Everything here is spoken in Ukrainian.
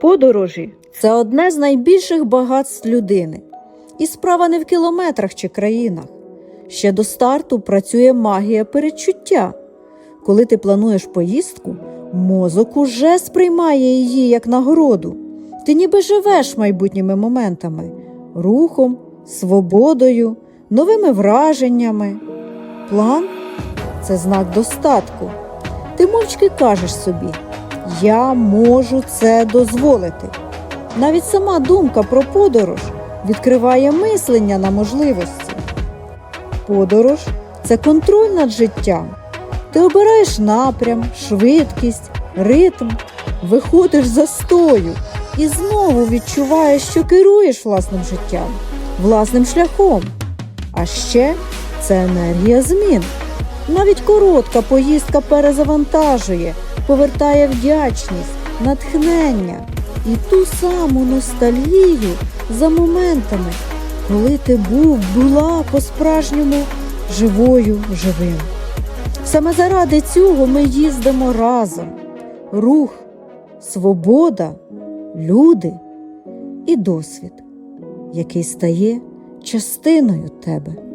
Подорожі це одне з найбільших багатств людини. І справа не в кілометрах чи країнах. Ще до старту працює магія передчуття. Коли ти плануєш поїздку, мозок уже сприймає її як нагороду. Ти ніби живеш майбутніми моментами, рухом, свободою, новими враженнями. План це знак достатку. Ти мовчки кажеш собі: Я можу це дозволити. Навіть сама думка про подорож відкриває мислення на можливості. Подорож це контроль над життям. Ти обираєш напрям, швидкість, ритм, виходиш з застою і знову відчуваєш, що керуєш власним життям, власним шляхом. А ще це енергія змін. Навіть коротка поїздка перезавантажує, повертає вдячність, натхнення і ту саму ностальгію за моментами, коли ти був, була по-справжньому живою, живим. Саме заради цього ми їздимо разом. Рух, свобода, люди і досвід, який стає частиною тебе.